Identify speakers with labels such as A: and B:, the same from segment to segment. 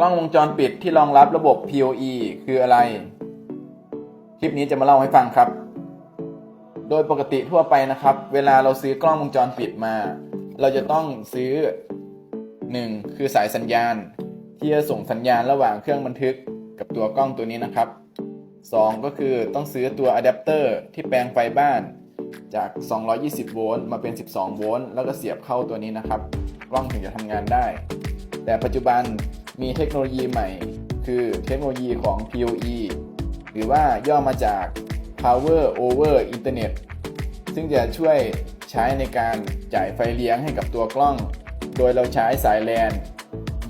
A: ล้องวงจรปิดที่รองรับระบบ PoE คืออะไร คลิปนี้จะมาเล่าให้ฟังครับ โดยปกติทั่วไปนะครับ เวลาเราซื้อกล้องวงจรปิดมา เราจะต้องซื้อ 1. คือสายสัญญาณ ที่จะส่งสัญญาณระหว่างเครื่องบันทึกกับตัวกล้องตัวนี้นะครับ 2. ก็คือต้องซื้อตัวอะแดปเตอร์ที่แปลงไฟบ้านจาก 220 โวลต์มาเป็น 12 โวลต์แล้วก็เสียบเข้าตัวนี้นะครับ กล้องถึงจะทำงานได้ แต่ปัจจุบัน มีเทคโนโลยีใหม่ คือเทคโนโลยีของ PoE หรือว่าย่อมาจาก Power over Internet ซึ่งจะช่วยใช้ในการจ่ายไฟเลี้ยงให้กับตัวกล้อง โดยเราใช้สายแลน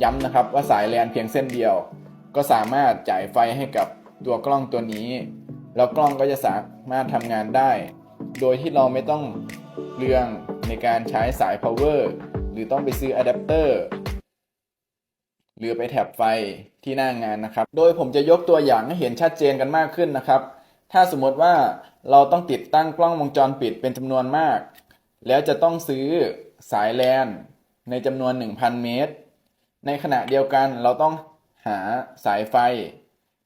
A: ย้ำนะครับว่าสายแลนเพียงเส้นเดียว ก็สามารถจ่ายไฟให้กับตัวกล้องตัวนี้ แล้วกล้องก็จะสามารถทำงานได้ โดยที่เราไม่ต้องเปลืองในการใช้สาย power หรือต้องไปซื้ออะแดปเตอร์ หรือไปแท็บไฟที่หน้างานนะครับ โดยผมจะยกตัวอย่างให้เห็นชัดเจนกันมากขึ้นนะครับ ถ้าสมมติว่าเราต้องติดตั้งกล้องวงจรปิดเป็นจำนวนมาก แล้วจะต้องซื้อสายแลนในจำนวน 1,000 เมตร ในขณะเดียวกันเราต้องหาสายไฟ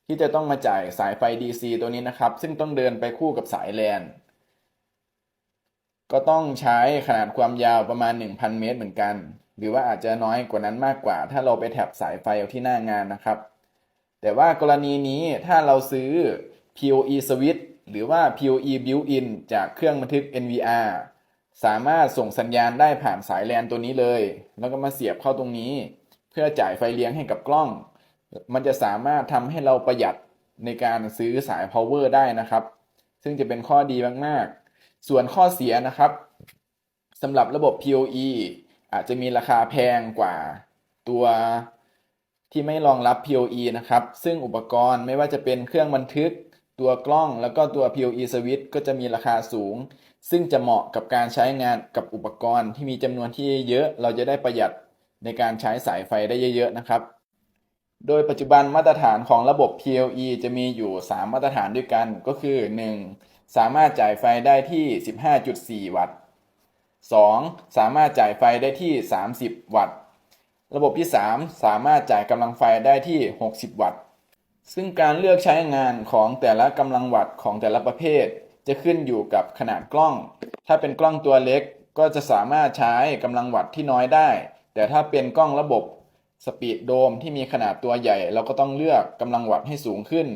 A: ที่จะต้องมาจ่ายสายไฟ DC ตัวนี้นะครับ ซึ่งต้องเดินไปคู่กับสายแลนก็ต้องใช้ขนาดความยาวประมาณ 1,000 เมตรเหมือนกัน หรือว่าอาจจะน้อยกว่านั้นมากกว่า ถ้าเราไปแท็บสายไฟที่หน้างานนะครับ แต่ว่ากรณีนี้ถ้าเราซื้อ PoE switch หรือว่า PoE built-in จากเครื่องบันทึก NVR สามารถส่งสัญญาณได้ผ่านสายแลนตัวนี้เลย แล้วก็มาเสียบเข้าตรงนี้ เพื่อจ่ายไฟเลี้ยงให้กับกล้อง มันจะสามารถทำให้เราประหยัดในการซื้อสาย power ได้นะครับ ซึ่งจะเป็นข้อดีมาก ๆ ส่วนข้อเสียนะครับสำหรับระบบ PoE อาจจะมีราคาแพงกว่าตัวที่ไม่รองรับ PoE นะครับ ซึ่งอุปกรณ์ไม่ว่าจะเป็นเครื่องบันทึกตัวกล้องแล้วก็ตัว PoE switch ก็จะมีราคาสูง ซึ่งจะเหมาะกับการใช้งานกับอุปกรณ์ที่มีจำนวนที่เยอะ เราจะได้ประหยัดในการใช้สายไฟได้เยอะ ๆ นะครับ โดยปัจจุบันมาตรฐานของระบบ PLE จะมีอยู่ 3 มาตรฐานด้วยกัน ก็คือ 1. สามารถจ่ายไฟได้ที่ 15.4 วัตต์ 2. สามารถจ่ายไฟได้ที่ 30 วัตต์ ระบบที่ 3 สามารถจ่ายกำลังไฟได้ที่ 60 วัตต์ ซึ่งการเลือกใช้งานของแต่ละกำลังวัตต์ของแต่ละประเภท จะขึ้นอยู่กับขนาดกล้อง ถ้าเป็นกล้องตัวเล็กก็จะสามารถใช้กำลังวัตต์ที่น้อยได้ แต่ถ้าเป็นกล้องระบบสปีดโดมที่มีขนาดตัวใหญ่ เราก็ต้องเลือกกำลังวัตต์ให้สูงขึ้น